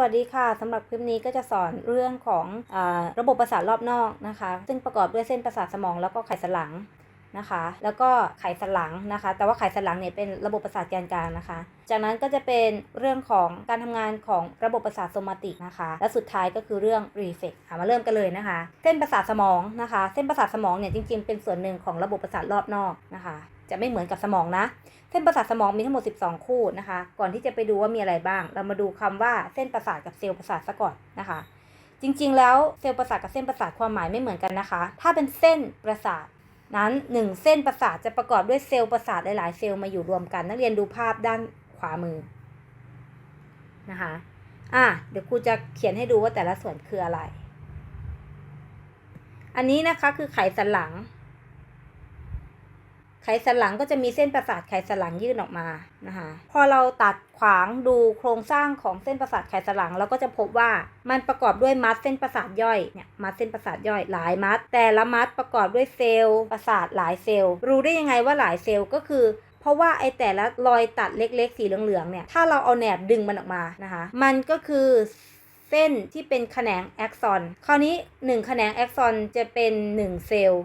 วัสดีค่ะสำหรับคลิปนี้ก็จะสอนเรื่องของอระบบประสาทรอบนอกนะคะ ซึ่งประกอบด้วยเส้นประสาทสมองแล้วก็ไขสันหลังนะคะ แล้วก็ไขสันหลังนะคะ แต่ว่าไขสันหลังเนี่ยเป็นระบบประสาทแกนกลางนะคะ จากนั้นก็จะเป็นเรื่องของการทำงานของระบบประสาทโซมาติกนะคะ และสุดท้ายก็คือเรื่องรีเฟกมาเริ่มกันเลยนะคะ เส้นประสาทสมองนะคะ เส้นประสาทสมองเนี่ยจริงๆเป็นส่วนหนึ่งของระบบประสาทรอบนอกนะคะ จะไม่เหมือนกับสมองนะ เส้นประสาทสมองมีทั้งหมด 12 คู่นะคะ ก่อนที่จะไปดูว่ามีอะไรบ้าง เรามาดูคำว่าเส้นประสาทกับเซลล์ประสาทซะก่อนนะคะ จริงๆ แล้วเซลล์ประสาทกับเส้นประสาทความหมายไม่เหมือนกันนะคะ ถ้าเป็นเส้นประสาทนั้น 1 เส้นประสาทจะประกอบด้วยเซลล์ประสาทหลายๆ เซลล์มาอยู่รวมกัน นักเรียนดูภาพด้านขวามือนะคะอะเดี๋ยวครูจะเขียนให้ดูว่าแต่ละส่วนคืออะไร อันนี้นะคะคือไขสันหลัง ไขสันหลังก็จะมีเส้นประสาทไขสันหลังยื่นออกมานะคะพอเราตัดขวางดูโครงสร้างของเส้นประสาทไขสันหลังเราก็จะพบว่ามันประกอบด้วยมัดเส้นประสาทย่อยเนี่ยมัดเส้นประสาทย่อยหลายมัด แต่ละมัดประกอบด้วยเซลล์ประสาทหลายเซลล์ รู้ได้ยังไงว่าหลายเซลล์ก็คือเพราะว่าไอแต่ละรอยตัดเล็กๆ สีเหลืองๆเนี่ยถ้าเราเอาแหนบดึงมันออกมานะคะมันก็คือเส้นที่เป็นแขนงแอ็กซอน คราวนี้ 1 แขนงแอ็กซอนจะเป็น 1 เซลล์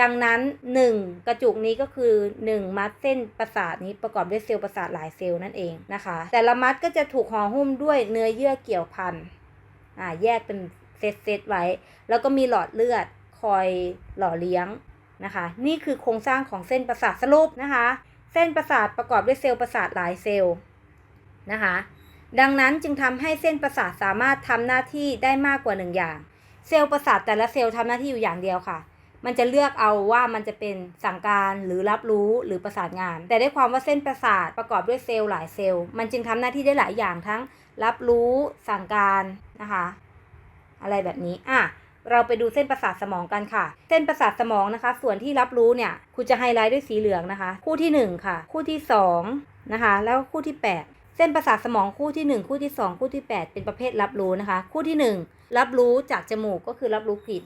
ดังนั้น 1 กระจุกนี้ก็คือ 1 มัดเส้นประสาทนี้ประกอบด้วยเซลล์ประสาทหลายเซลล์นั่นเองนะคะ แต่ละมัดก็จะถูกห่อหุ้มด้วยเนื้อเยื่อเกี่ยวพันอ่าแยกเป็นเซตเซตไว้ แล้วก็มีหลอดเลือดคอยหล่อเลี้ยงนะคะ นี่คือโครงสร้างของเส้นประสาทสรุปนะคะ เส้นประสาทประกอบด้วยเซลล์ประสาทหลายเซลล์นะคะ ดังนั้นจึงทำให้เส้นประสาทสามารถทำหน้าที่ได้มากกว่าหนึ่งอย่าง เซลล์ประสาทแต่ละเซลล์ทำหน้าที่อยู่อย่างเดียวค่ะ มันจะเลือกเอาว่ามันจะเป็นสั่งการหรือรับรู้หรือประสานงาน แต่ได้ความว่าเส้นประสาทประกอบด้วยเซลล์หลายเซลล์ มันจึงทำหน้าที่ได้หลายอย่างทั้งรับรู้สั่งการนะคะ อะไรแบบนี้อะเราไปดูเส้นประสาทสมองกันค่ะ เส้นประสาทสมองนะคะ ส่วนที่รับรู้เนี่ยครูจะไฮไลท์ด้วยสีเหลืองนะคะ คู่ที่หนึ่งค่ะ คู่ที่สองนะคะ แล้วคู่ที่แปดเส้นประสาทสมองคู่ที่หนึ่งคู่ที่สองคู่ที่แปดเป็นประเภทรับรู้นะคะ คู่ที่หนึ่งรับรู้จากจมูกก็คือรับรู้กลิ่น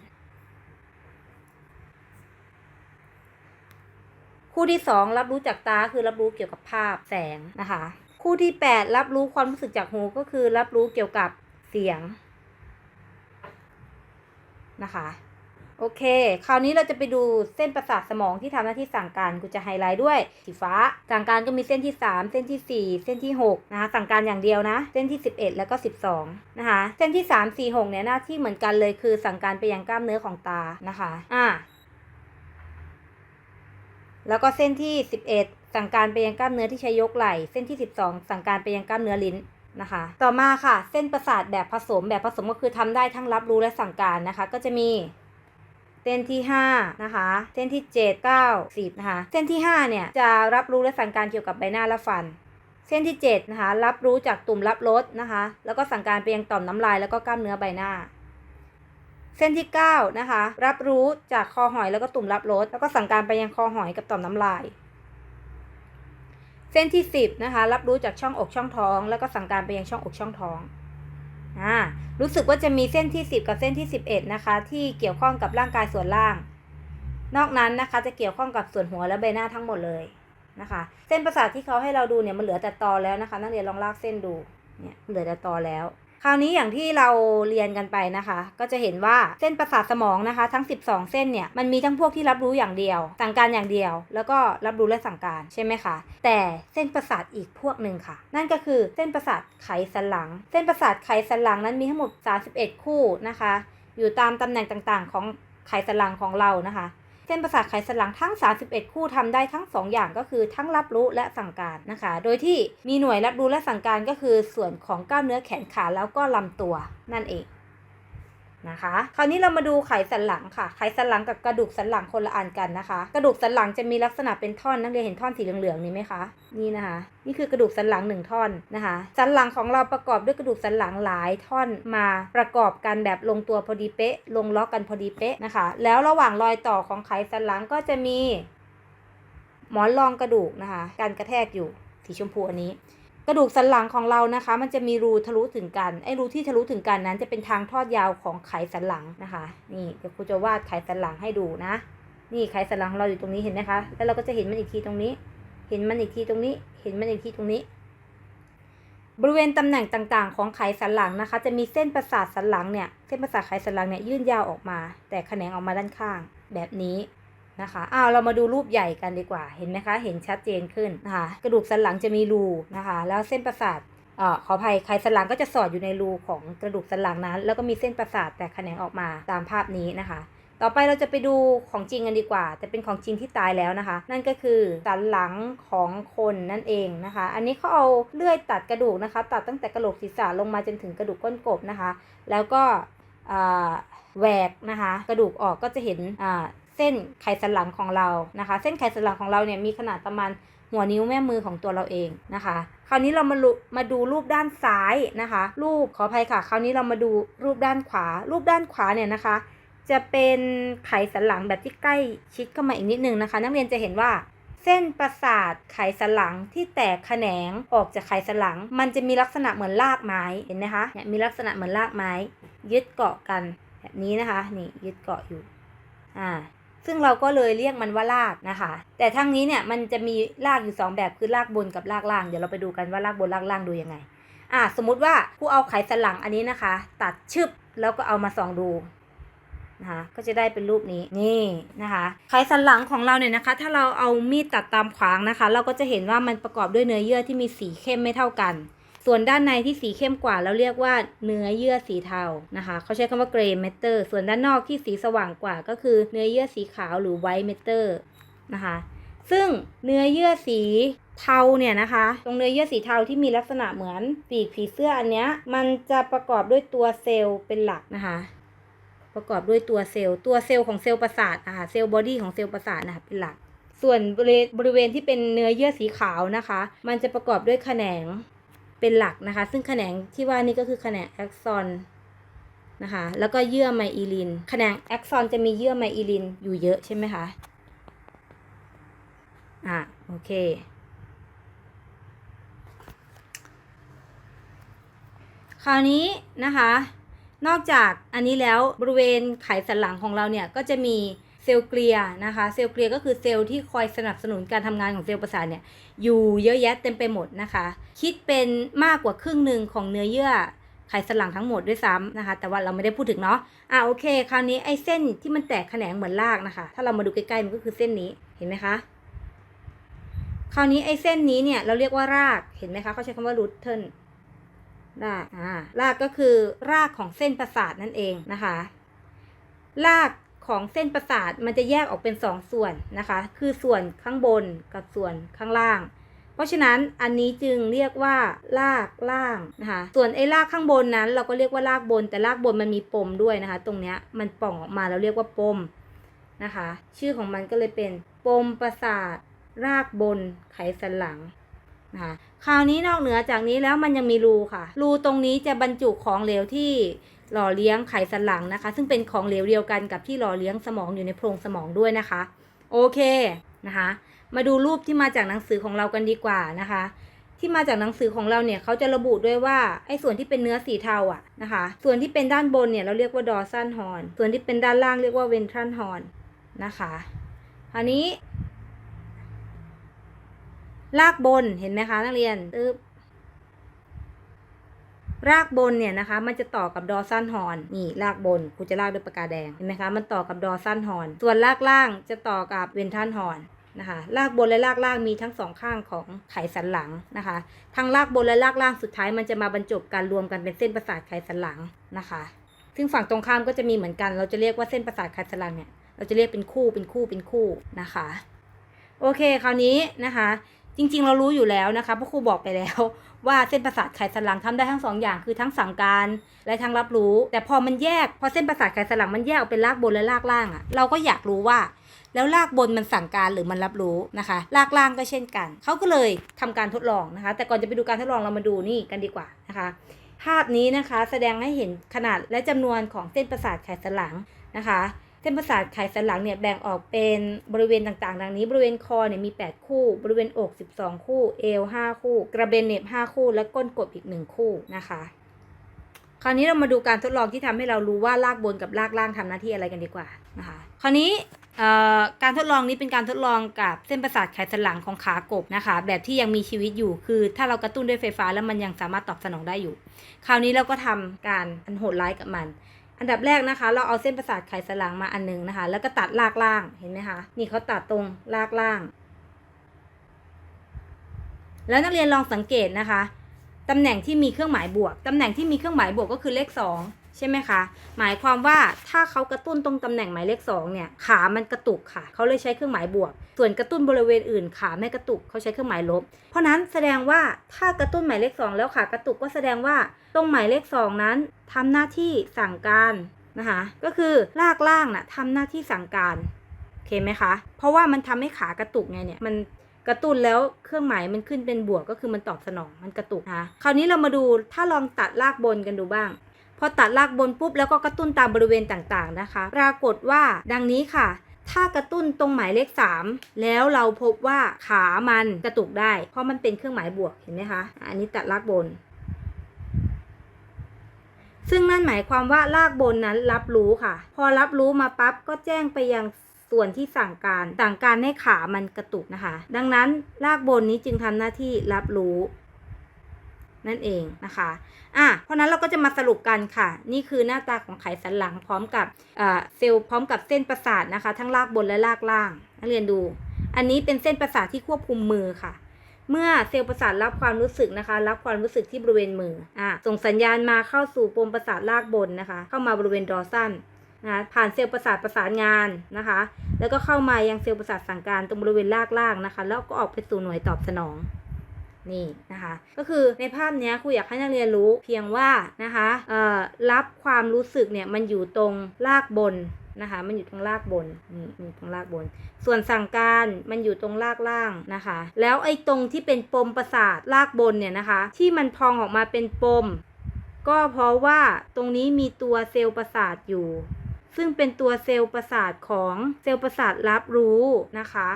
คู่ที่ 2 รับรู้จากตาคือรับรู้เกี่ยวกับภาพแสงนะคะ คู่ที่ 8 รับรู้ความรู้สึกจากหูก็คือรับรู้เกี่ยวกับเสียงนะคะโอเค คราวนี้เราจะไปดูเส้นประสาทสมองที่ทำหน้าที่สั่งการ กูจะไฮไลท์ด้วย สีฟ้า สั่งการก็มีเส้นที่ 3 เส้นที่ 4 เส้นที่6นะคะ สั่งการอย่างเดียวนะ เส้นที่ 11 แล้วก็ 12 นะคะ เส้นที่ 3 4 6เนี่ยหน้าที่เหมือนกันเลยคือสั่งการไปยังกล้ามเนื้อของตานะคะ อ่า แล้วก็เส้นที่ 11 สั่งการไปยังกล้ามเนื้อที่ใช้ยกไหล่ เส้นที่ 12 สั่งการไปยังกล้ามเนื้อลิ้นนะคะ ต่อมาค่ะ เส้นประสาทแบบผสมแบบผสมก็คือทำได้ทั้งรับรู้และสั่งการนะคะ ก็จะมีเส้นที่ 5 นะคะ เส้นที่ 7 9 10 นะคะ เส้นที่ 5 เนี่ย จะรับรู้และสั่งการเกี่ยวกับใบหน้าและฟัน เส้นที่ 7 นะคะ รับรู้จากตุ่มรับรสนะคะ แล้วก็สั่งการไปยังต่อมน้ำลายแล้วก็กล้ามเนื้อใบหน้า เส้นที่ 9 นะคะ รับรู้จากคอหอยแล้วก็ตุ่มรับรสแล้วก็สั่งการไปยังคอหอยกับต่อมน้ำลาย เส้นที่ 10 นะคะ รับรู้จากช่องอกช่องท้อง แล้วก็สั่งการไปยังช่องอกช่องท้องอ่ารู้สึกว่าจะมีเส้นที่ 10 กับเส้นที่ 11 นะคะ ที่เกี่ยวข้องกับร่างกายส่วนล่าง นอกนั้นนะคะจะเกี่ยวข้องกับส่วนหัวและใบหน้าทั้งหมดเลยนะคะ เส้นประสาทที่เขาให้เราดูเนี่ยมันเหลือแต่ตอแล้วนะคะ นักเรียนลองลากเส้นดูเนี่ยเหลือแต่ตอแล้ว คราวนี้อย่างที่เราเรียนกันไปนะคะ ก็จะเห็นว่าเส้นประสาทสมองนะคะ ทั้ง 12 เส้นเนี่ยมันมีทั้งพวกที่รับรู้อย่างเดียว สั่งการอย่างเดียว แล้วก็รับรู้และสั่งการใช่ไหมคะ แต่เส้นประสาทอีกพวกหนึ่งค่ะ นั่นก็คือเส้นประสาทไขสันหลัง เส้นประสาทไขสันหลังนั้นมีทั้งหมด 31 คู่นะคะ อยู่ตามตำแหน่งต่างๆ ของไขสันหลังของเรานะคะ เส้นประสาทไขสันหลังทั้ง 31 คู่ทำได้ทั้ง 2 อย่างก็คือทั้งรับรู้และสั่งการนะคะ โดยที่มีหน่วยรับรู้และสั่งการก็คือส่วนของกล้ามเนื้อแขนขาแล้วก็ลำตัวนั่นเอง นะคะ คราวนี้เรามาดูไขสันหลังค่ะ ไขสันหลังกับกระดูกสันหลังคนละอันกันนะคะ กระดูกสันหลังจะมีลักษณะเป็นท่อนนักเรียนเห็นท่อนสีเหลืองๆนี้ไหมคะนี่นะคะ นี่คือกระดูกสันหลังหนึ่งท่อนนะคะ สันหลังของเราประกอบด้วยกระดูกสันหลังหลายท่อนมาประกอบกันแบบลงตัวพอดีเป๊ะ ลงล็อกกันพอดีเป๊ะนะคะ แล้วระหว่างรอยต่อของไขสันหลังก็จะมี หมอนรองกระดูกนะคะ การกระแทกอยู่สีชมพูอันนี้ กระดูกสันหลังของเรานะคะ มันจะมีรูทะลุถึงกันไอ้รูที่ทะลุถึงกันนั้นจะเป็นทางทอดยาวของไขสันหลังนะคะ นี่เดี๋ยวครูจะวาดไขสันหลังให้ดูนะ นี่ไขสันหลังของเราอยู่ตรงนี้เห็นไหมคะ แล้วเราก็จะเห็นมันอีกทีตรงนี้ เห็นมันอีกทีตรงนี้ เห็นมันอีกทีตรงนี้ บริเวณตำแหน่งต่างๆ ของไขสันหลังนะคะ จะมีเส้นประสาทสันหลังเนี่ย เส้นประสาทไขสันหลังเนี่ยยื่นยาวออกมา แต่แขนงออกมาด้านข้าง แบบนี้ นะคะอ้าวเรามาดูรูปใหญ่กันดีกว่า เห็นไหมคะ เห็นชัดเจนขึ้นนะคะกระดูกสันหลังจะมีรูนะคะ แล้วเส้นประสาทอ่อขออภัยไขสันหลังก็จะสอดอยู่ในรูของกระดูกสันหลังนั้น แล้วก็มีเส้นประสาทแตกแขนงออกมาตามภาพนี้นะคะ ต่อไปเราจะไปดูของจริงกันดีกว่า แต่เป็นของจริงที่ตายแล้วนะคะ นั่นก็คือสันหลังของคนนั่นเองนะคะ อันนี้เขาเอาเลื่อยตัดกระดูกนะคะ ตัดตั้งแต่กระโหลกศีรษะลงมาจนถึงกระดูกก้นกบนะคะ แล้วก็อ่าแหวกนะคะ กระดูกออกก็จะเห็นอ่า เส้นไขสันหลังของเรานะคะ เส้นไขสันหลังของเราเนี่ยมีขนาดประมาณหัวนิ้วแม่มือของตัวเราเองนะคะ คราวนี้เรามาลมาดูรูปด้านซ้ายนะคะ รูปขออภัยค่ะ คราวนี้เรามาดูรูปด้านขวา รูปด้านขวาเนี่ยนะคะ จะเป็นไขสันหลังแบบที่ใกล้ชิดเข้ามาอีกนิดนึงนะคะ นักเรียนจะเห็นว่าเส้นประสาทไขสันหลังที่แตกแขนงออกจากไขสันหลัง มันจะมีลักษณะเหมือนรากไม้เห็นไหมคะเนี่ยมีลักษณะเหมือนรากไม้ ยึดเกาะกันแบบนี้นะคะ นี่ยึดเกาะอยู่อ่า ซึ่งเราก็เลยเรียกมันว่ารากนะคะ แต่ทั้งนี้เนี่ยมันจะมีรากอยู่สองแบบคือรากบนกับรากล่าง เดี๋ยวเราไปดูกันว่ารากบนรากล่างดูยังไง อ่าสมมุติว่าผู้เอาไขสันหลังอันนี้นะคะ ตัดชึบแล้วก็เอามาส่องดูนะคะก็จะได้เป็นรูปนี้นี่นะคะไขสันหลังของเราเนี่ยนะคะ ถ้าเราเอามีดตัดตามขวางนะคะ เราก็จะเห็นว่ามันประกอบด้วยเนื้อเยื่อที่มีสีเข้มไม่เท่ากัน ส่วนด้านในที่สีเข้มกว่าเราเรียกว่าเนื้อเยื่อสีเทานะคะเขาใช้คำว่า gray matter ส่วนด้านนอกที่สีสว่างกว่าก็คือเนื้อเยื่อสีขาวหรือ white matter นะคะซึ่งเนื้อเยื่อสีเทาเนี่ยนะคะ ตรงเนื้อเยื่อสีเทาที่มีลักษณะเหมือนปีกผีเสื้ออันเนี้ยมันจะประกอบด้วยตัวเซลล์เป็นหลักนะคะประกอบด้วยตัวเซลล์ตัวเซลล์ของเซลล์ประสาทนะคะเซลล์บอดี้ของเซลล์ประสาทนะคะเป็นหลัก ส่วนบริเวณที่เป็นเนื้อเยื่อสีขาวนะคะ มันจะประกอบด้วยแขนง เป็นหลักนะคะ ซึ่งแขนงที่ว่านี่ก็คือแขนงแอ็กซอนนะคะแล้วก็เยื่อไมอีลินแขนงแอ็กซอนจะมีเยื่อไมอีลินอยู่เยอะใช่ไหมคะอะโอเคคราวนี้นะคะ นอกจากอันนี้แล้วบริเวณไขสันหลังของเราเนี่ยก็จะมี เซลล์เกลียนะคะ เซลล์เกลียก็คือเซลล์ที่คอยสนับสนุนการทำงานของเซลล์ประสาทเนี่ยอยู่เยอะแยะเต็มไปหมดนะคะ คิดเป็นมากกว่าครึ่งหนึ่งของเนื้อเยื่อไขสันหลังทั้งหมดด้วยซ้ำนะคะ แต่ว่าเราไม่ได้พูดถึงเนาะอะโอเค คราวนี้ไอ้เส้นที่มันแตกแขนงเหมือนรากนะคะ ถ้าเรามาดูใกล้ๆมันก็คือเส้นนี้เห็นไหมคะคราวนี้ไอ้เส้นนี้เนี่ยเราเรียกว่ารากเห็นไหมคะเขาใช้คำว่ารูทเทิลรากอ่ารากก็คือรากของเส้นประสาทนั่นเองนะคะ ราก ของเส้นประสาทมันจะแยกออกเป็นสองส่วนนะคะ คือส่วนข้างบนกับส่วนข้างล่าง เพราะฉะนั้นอันนี้จึงเรียกว่ารากล่างนะคะ ส่วนไอ้รากข้างบนนั้น เราก็เรียกว่ารากบน แต่รากบนมันมีปมด้วยนะคะ ตรงเนี้ยมันป่องออกมาเราเรียกว่าปมนะคะ ชื่อของมันก็เลยเป็นปมประสาทรากบนไขสันหลังนะคะคราวนี้นอกเหนือจากนี้แล้วมันยังมีรูค่ะ รูตรงนี้จะบรรจุของเหลวที่ หล่อเลี้ยงไขสันหลังนะคะ ซึ่งเป็นของเหลวเดียวกันกับที่หล่อเลี้ยงสมองอยู่ในโพรงสมองด้วยนะคะ โอเคนะคะ มาดูรูปที่มาจากหนังสือของเรากันดีกว่านะคะที่มาจากหนังสือของเราเนี่ยเขาจะระบุด้วยว่าไอ้ส่วนที่เป็นเนื้อสีเทาอะนะคะ ส่วนที่เป็นด้านบนเนี่ยเราเรียกว่าดอซันฮอนส่วนที่เป็นด้านล่างเรียกว่าเวนทรัลฮอนนะคะอันนี้รากบนเห็นไหมคะนักเรียนตึ๊บ รากบนเนี่ยนะคะ มันจะต่อกับดอซันฮอนนี่รากบนครูจะลากด้วยปากกาแดงเห็นไหมคะมันต่อกับดอซันฮอน ส่วนรากล่างจะต่อกับเวนทันฮอนนะคะรากบนและรากล่างมีทั้งสองข้างของไขสันหลังนะคะทั้งรากบนและรากล่างสุดท้ายมันจะมาบรรจบกันรวมกันเป็นเส้นประสาทไขสันหลังนะคะ ซึ่งฝั่งตรงข้ามก็จะมีเหมือนกัน เราจะเรียกว่าเส้นประสาทไขสันหลังเนี่ยเราจะเรียกเป็นคู่เป็นคู่เป็นคู่นะคะ โอเคคราวนี้นะคะ จริงๆ เรารู้อยู่แล้วนะคะเพราะครูบอกไปแล้ว ว่าเส้นประสาทไขสันหลังทำได้ทั้งสองอย่างคือทั้งสั่งการและทั้งรับรู้ แต่พอมันแยกพอเส้นประสาทไขสันหลังมันแยกออกเป็นรากบนและรากล่างอะ่ะเราก็อยากรู้ว่า แล้วรากบนมันสั่งการหรือมันรับรู้นะคะรากล่างก็เช่นกันเขาก็เลยทำการทดลองนะคะ แต่ก่อนจะไปดูการทดลองเรามาดูนี่กันดีกว่านะคะภาพนี้นะคะแสดงให้เห็นขนาดและจำนวนของเส้นประสาทไขสันหลังนะคะ เส้นประสาทไขสันหลังเนี่ยแบ่งออกเป็นบริเวณต่างๆ ดังนี้ บริเวณคอเนี่ยมี 8 คู่ บริเวณอก 12 คู่ เอว 5 คู่ กระเบนเน็บ 5 คู่ และก้นกบอีก 1 คู่นะคะ คราวนี้เรามาดูการทดลองที่ทำให้เรารู้ว่ารากบนกับรากล่างทำหน้าที่อะไรกันดีกว่านะคะ คราวนี้เอ่อการทดลองนี้เป็นการทดลองกับเส้นประสาทไขสันหลังของขากบนะคะ แบบที่ยังมีชีวิตอยู่คือ ถ้าเรากระตุ้นด้วยไฟฟ้าแล้วมันยังสามารถตอบสนองได้อยู่ คราวนี้เราก็ทำการอันโหดร้ายกับมัน อันดับแรกนะคะ เราเอาเส้นประสาทไขสันหลังมาอันหนึงนะคะ แล้วก็ตัดลากล่างเห็นไหมคะนี่เขาตัดตรงลากล่าง แล้วนักเรียนลองสังเกตนะคะตำแหน่งที่มีเครื่องหมายบวกตำแหน่งที่มีเครื่องหมายบวกก็คือเลขสอง ใช่ไหมคะ หมายความว่าถ้าเขากระตุ้นตรงตำแหน่งหมายเลขสองเนี่ยขามันกระตุกค่ะ เขาเลยใช้เครื่องหมายบวก ส่วนกระตุ้นบริเวณอื่นขาไม่กระตุกเขาใช้เครื่องหมายลบ เพราะนั้นแสดงว่าถ้ากระตุ้นหมายเลขสองแล้วขากระตุกก็แสดงว่าตรงหมายเลขสองนั้นทำหน้าที่สั่งการนะคะก็คือลากล่างน่ะทำหน้าที่สั่งการโอเคไหมคะเพราะว่ามันทำให้ขากระตุกไงเนี่ยมันกระตุ้นแล้วเครื่องหมายมันขึ้นเป็นบวกก็คือมันตอบสนองมันกระตุกนะคะคราวนี้เรามาดูถ้าลองตัดรากบนกันดูบ้าง พอตัดรากบนปุ๊บแล้วก็กระตุ้นตามบริเวณต่างๆนะคะ ปรากฏว่าดังนี้ค่ะ ถ้ากระตุ้นตรงหมายเลข 3 แล้วเราพบว่าขามันกระตุกได้ เพราะมันเป็นเครื่องหมายบวกเห็นไหมคะ อันนี้ตัดรากบน ซึ่งนั่นหมายความว่ารากบนนั้นรับรู้ค่ะ พอรับรู้มาปั๊บก็แจ้งไปยังส่วนที่สั่งการสั่งการให้ขามันกระตุกนะคะ ดังนั้นรากบนนี้จึงทำหน้าที่รับรู้ นั่นเองนะคะอะเพราะนั้นเราก็จะมาสรุปกันค่ะ นี่คือหน้าตาของไขสันหลังพร้อมกับเซลล์พร้อมกับเส้นประสาทนะคะ ทั้งรากบนและรากล่าง นักเรียนดู อันนี้เป็นเส้นประสาทที่ควบคุมมือค่ะเมื่อเซลล์ประสาทรับความรู้สึกนะคะ รับความรู้สึกที่บริเวณมืออะส่งสัญญาณมาเข้าสู่ปมประสาทรากบนนะคะ เข้ามาบริเวณดอร์ซันนะผ่านเซลล์ประสาทประสานงานนะคะ แล้วก็เข้ามายังเซลล์ประสาทสั่งการตรงบริเวณรากล่างนะคะ แล้วก็ออกไปสู่หน่วยตอบสนอง นี่นะคะ ก็คือในภาพนี้ครูอยากให้นักเรียนรู้เพียงว่านะคะเอ่อรับความรู้สึกเนี่ยมันอยู่ตรงรากบนนะคะมันอยู่ตรงรากบนนี่มันอยู่ตรงรากบน ส่วนสั่งการมันอยู่ตรงรากล่างนะคะ แล้วไอ้ตรงที่เป็นปมประสาทรากบนเนี่ยนะคะ ที่มันพองออกมาเป็นปม ก็เพราะว่าตรงนี้มีตัวเซลล์ประสาทอยู่ ซึ่งเป็นตัวเซลล์ประสาทของเซลล์ประสาทรับรู้นะคะ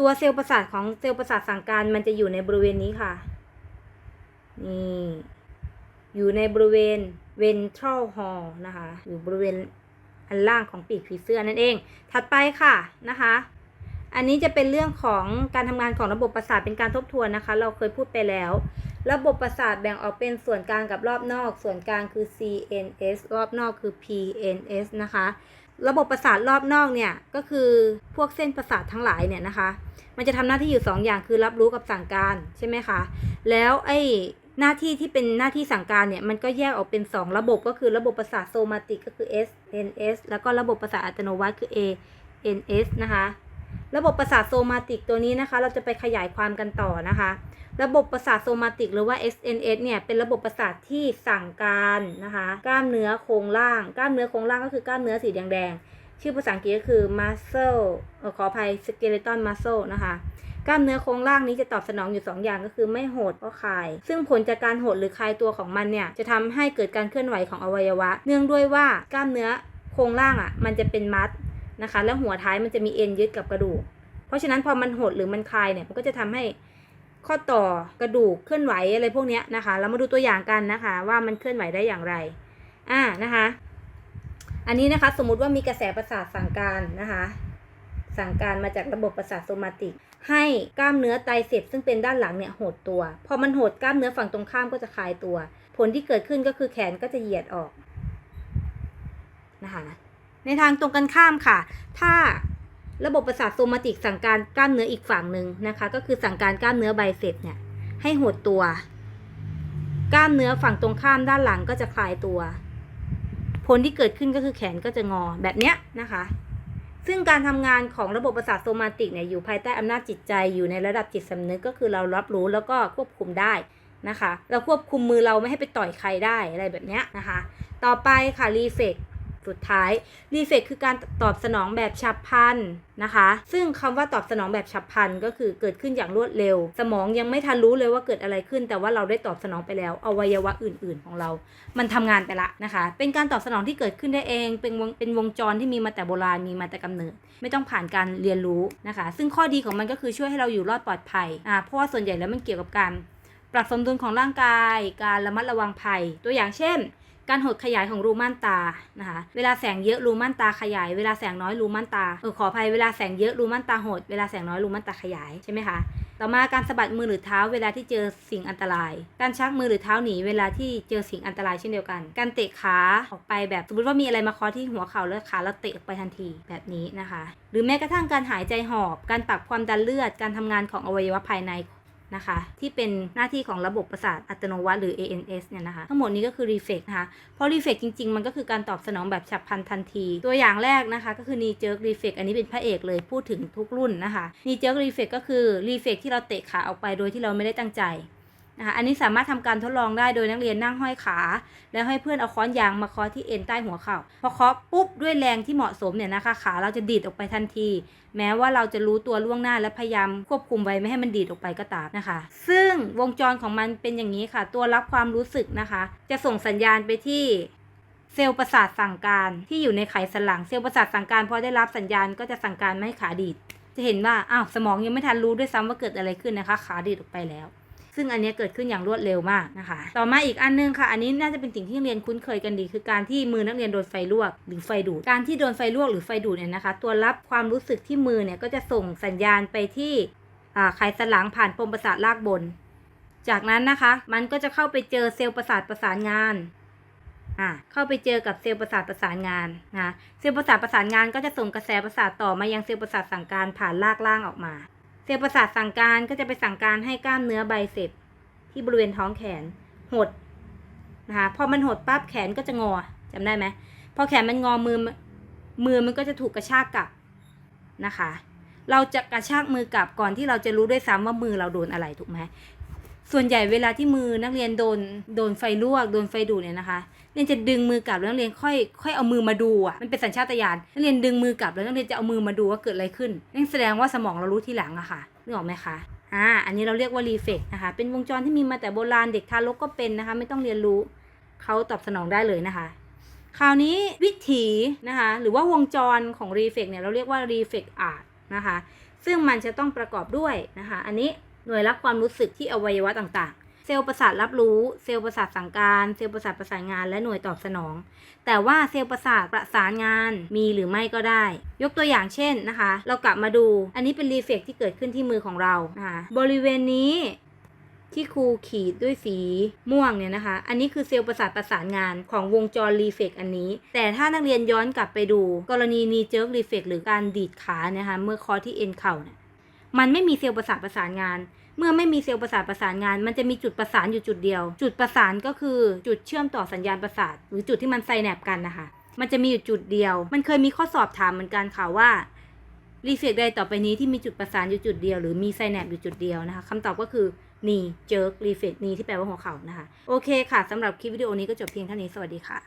ตัวเซลล์ประสาทของเซลล์ประสาทสั่งการมันจะอยู่ในบริเวณนี้ค่ะ นี่อยู่ในบริเวณ ventral hall นะคะ อยู่บริเวณอันล่างของปีกผีเสื้อนั่นเอง ถัดไปค่ะนะคะ อันนี้จะเป็นเรื่องของการทำงานของระบบประสาทเป็นการทบทวนนะคะ เราเคยพูดไปแล้ว ระบบประสาทแบ่งออกเป็นส่วนกลางกับรอบนอก ส่วนกลางคือ CNS รอบนอกคือ PNS นะคะ ระบบประสาทรอบนอกเนี่ยก็คือพวกเส้นประสาททั้งหลายเนี่ยนะคะ มันจะทำหน้าที่อยู่2อย่างคือรับรู้กับสั่งการใช่ไหมคะ แล้วไอ้หน้าที่ที่เป็นหน้าที่สั่งการเนี่ยมันก็แยกออกเป็น 2 ระบบก็คือระบบประสาทโซมาติกก็คือ SNS แล้วก็ระบบประสาทอัตโนมัติคือ ANS นะคะ ระบบประสาทโซมาติกตัวนี้นะคะ เราจะไปขยายความกันต่อนะคะ ระบบประสาทโซมาติกหรือว่า SNS เนี่ยเป็นระบบประสาทที่สั่งการนะคะกล้ามเนื้อโครงล่าง กล้ามเนื้อโครงล่างก็คือกล้ามเนื้อสีแดงๆชื่อภาษาอังกฤษก็คือ muscle ขออภัย skeleton muscle นะคะกล้ามเนื้อโครงล่างนี้จะตอบสนองอยู่ 2 อย่างก็คือไม่หดก็คลาย ซึ่งผลจากการหดหรือคลายตัวของมันเนี่ยจะทำให้เกิดการเคลื่อนไหวของอวัยวะ เนื่องด้วยว่ากล้ามเนื้อโครงล่างอะมันจะเป็นมัดนะคะ แล้วหัวท้ายมันจะมีเอ็นยึดกับกระดูก เพราะฉะนั้นพอมันหดหรือมันคลายเนี่ยมันก็จะทำให้ ข้อต่อกระดูกเคลื่อนไหวอะไรพวกนี้นะคะ เรามาดูตัวอย่างกันนะคะ ว่ามันเคลื่อนไหวได้อย่างไร อ่านะคะ อันนี้นะคะสมมุติว่ามีกระแสประสาทสั่งการนะคะ สั่งการมาจากระบบประสาทโซมาติก ให้กล้ามเนื้อไตเสพซึ่งเป็นด้านหลังเนี่ยหดตัว พอมันหดกล้ามเนื้อฝั่งตรงข้ามก็จะคลายตัว ผลที่เกิดขึ้นก็คือแขนก็จะเหยียดออกนะคะในทางตรงกันข้ามค่ะ ถ้า ระบบประสาทโซมาติกสั่งการกล้ามเนื้ออีกฝั่งหนึ่งนะคะ ก็คือสั่งการกล้ามเนื้อไบเซปเนี่ยให้หดตัว กล้ามเนื้อฝั่งตรงข้ามด้านหลังก็จะคลายตัว ผลที่เกิดขึ้นก็คือแขนก็จะงอแบบเนี้ยนะคะ ซึ่งการทำงานของระบบประสาทโซมาติกเนี่ยอยู่ภายใต้อำนาจจิตใจอยู่ในระดับจิตสำนึกก็คือเรารับรู้แล้วก็ควบคุมได้นะคะ เราควบคุมมือเราไม่ให้ไปต่อยใครได้อะไรแบบเนี้ยนะคะ ต่อไปค่ะรีเฟก สุดท้ายรีเฟกคือการตอบสนองแบบฉับพลันนะคะ ซึ่งคำว่าตอบสนองแบบฉับพลันก็คือเกิดขึ้นอย่างรวดเร็ว สมองยังไม่ทันรู้เลยว่าเกิดอะไรขึ้น แต่ว่าเราได้ตอบสนองไปแล้วอวัยวะอื่น ๆ ของเรา มันทำงานไปละนะคะ เป็นการตอบสนองที่เกิดขึ้นได้เอง เป็นวงเป็นวงจรที่มีมาแต่โบราณมีมาแต่กำเนิด ไม่ต้องผ่านการเรียนรู้นะคะ ซึ่งข้อดีของมันก็คือช่วยให้เราอยู่รอดปลอดภัยอ่าเพราะว่าส่วนใหญ่แล้วมันเกี่ยวกับการปรับสมดุลของร่างกาย การระมัดระวังภัย ตัวอย่างเช่น การหดขยายของรูม่านตานะคะ เวลาแสงเยอะรูม่านตาขยาย เวลาแสงน้อยรูม่านตาเออขออภัยเวลาแสงเยอะรูม่านตาหด เวลาแสงน้อยรูม่านตาขยายใช่ไหมคะต่อมาการสะบัดมือหรือเท้าเวลาที่เจอสิ่งอันตราย การชักมือหรือเท้าหนีเวลาที่เจอสิ่งอันตรายเช่นเดียวกัน การเตะขาออกไปแบบสมมติว่ามีอะไรมาเคาะที่หัวเข่าแล้วขาเราเตะออกไปทันทีแบบนี้นะคะ หรือแม้กระทั่งการหายใจหอบ การปรับความดันเลือด การทำงานของอวัยวะภายใน นะคะ ที่เป็นหน้าที่ของระบบประสาทอัตโนมัติหรือ ANS เนี่ยนะคะ ทั้งหมดนี้ก็คือ reflex นะคะ เพราะ reflex จริง ๆ มันก็คือการตอบสนองแบบฉับพลันทันที ตัวอย่างแรกนะคะ ก็คือ knee jerk reflex อันนี้เป็นพระเอกเลยพูดถึงทุกรุ่นนะคะ knee jerk reflex ก็คือ reflex ที่เราเตะขาออกไปโดยที่เราไม่ได้ตั้งใจ นะคะอันนี้สามารถทำการทดลองได้โดยนักเรียนนั่งห้อยขา แล้วให้เพื่อนเอาค้อนยางมาเคาะที่เอ็นใต้หัวเข่าพอเคาะปุ๊บด้วยแรงที่เหมาะสมเนี่ยนะคะขาเราจะดีดออกไปทันที แม้ว่าเราจะรู้ตัวล่วงหน้าและพยายามควบคุมไว้ไม่ให้มันดีดออกไปก็ตามนะคะ ซึ่งวงจรของมันเป็นอย่างนี้ค่ะ ตัวรับความรู้สึกนะคะ จะส่งสัญญาณไปที่เซลล์ประสาทสั่งการที่อยู่ในไขสันหลังเซลล์ประสาทสั่งการพอได้รับสัญญาณก็จะสั่งการไม่ให้ขาดีด จะเห็นว่าอ้าวสมองยังไม่ทันรู้ด้วยซ้ำว่าเกิดอะไรขึ้นนะคะ ขาดีดออกไปแล้ว ซึ่งอันนี้เกิดขึ้นอย่างรวดเร็วมากนะคะ ต่อมาอีกอันนึงค่ะ อันนี้น่าจะเป็นสิ่งที่เรียนคุ้นเคยกันดี คือการที่มือนักเรียนโดนไฟลวก หรือไฟดูด การที่โดนไฟลวกหรือไฟดูดเนี่ยนะคะ ตัวรับความรู้สึกที่มือเนี่ยก็จะส่งสัญญาณไปที่ไขสันหลังผ่านปมประสาทรากบน จากนั้นนะคะ มันก็จะเข้าไปเจอเซลล์ประสาทประสานงานเข้าไปเจอกับเซลล์ประสาทประสานงานนะ เซลล์ประสาทประสานงานก็จะส่งกระแสประสาทต่อมายังเซลล์ประสาทสั่งการผ่านรากล่างออกมา เซลล์ประสาทสั่งการก็จะไปสั่งการให้กล้ามเนื้อไบเซปที่บริเวณท้องแขนหดนะคะพอมันหดปั๊บแขนก็จะงอจำได้ไหมพอแขนมันงอมือมือมันก็จะถูกกระชากกลับนะคะ เราจะกระชากมือกลับก่อนที่เราจะรู้ด้วยซ้ำว่ามือเราโดนอะไรถูกไหมส่วนใหญ่เวลาที่มือนักเรียนโดนโดนไฟลวกโดนไฟดูดเนี่ยนะคะ เรียนจะดึงมือกลับแล้วนักเรียนค่อยค่อยเอามือมาดูอะมันเป็นสัญชาตญาณนักเรียนดึงมือกลับแล้วนักเรียนจะเอามือมาดูว่าเกิดอะไรขึ้นนั่นแสดงว่าสมองเรารู้ทีหลังอะค่ะนึกออกไหมคะอ่าอันนี้เราเรียกว่ารีเฟกนะคะเป็นวงจรที่มีมาแต่โบราณเด็กทารกก็เป็นนะคะ ไม่ต้องเรียนรู้เขาตอบสนองได้เลยนะคะคราวนี้วิถีนะคะหรือว่าวงจรของรีเฟกเนี่ยเราเรียกว่ารีเฟกอาร์ตนะคะซึ่งมันจะต้องประกอบด้วยนะคะ อันนี้หน่วยรับความรู้สึกที่อวัยวะต่าง ซลล์ประสาทรับรู้ เซลล์ประสาทสั่งการ เซลล์ประสาทประสานงาน และหน่วยตอบสนอง แต่ว่าเซลล์ประสาทประสานงานมีหรือไม่ก็ได้ ยกตัวอย่างเช่นนะคะ เรากลับมาดู อันนี้เป็นรีเฟกที่เกิดขึ้นที่มือของเรานะคะบริเวณนี้ที่ครูขีดด้วยสีม่วงเนี่ยนะคะ อันนี้คือเซลล์ประสาทประสานงานของวงจรรีเฟกอันนี้ แต่ถ้านักเรียนย้อนกลับไปดู กรณีนีเจิร์กรีเฟกหรือการดีดขาเนี่ยนะคะ เมื่อคอที่เอ็นเข่าเนี่ย มันไม่มีเซลล์ประสาทประสานงาน เมื่อไม่มีเซลล์ประสาทประสานงาน มันจะมีจุดประสานอยู่จุดเดียว จุดประสานก็คือจุดเชื่อมต่อสัญญาณประสาท หรือจุดที่มันไซแนปกันนะคะมันจะมีอยู่จุดเดียว มันเคยมีข้อสอบถามเหมือนกันค่ะว่ารีเฟกใดต่อไปนี้ที่มีจุดประสานอยู่จุดเดียว หรือมีไซแนปอยู่จุดเดียวนะคะคำตอบก็คือนีเจิร์กรีเฟกนีที่แปลว่าหัวเข่านะคะ โอเคค่ะสำหรับคลิปวิดีโอนี้ก็จบเพียงเท่านี้สวัสดีค่ะ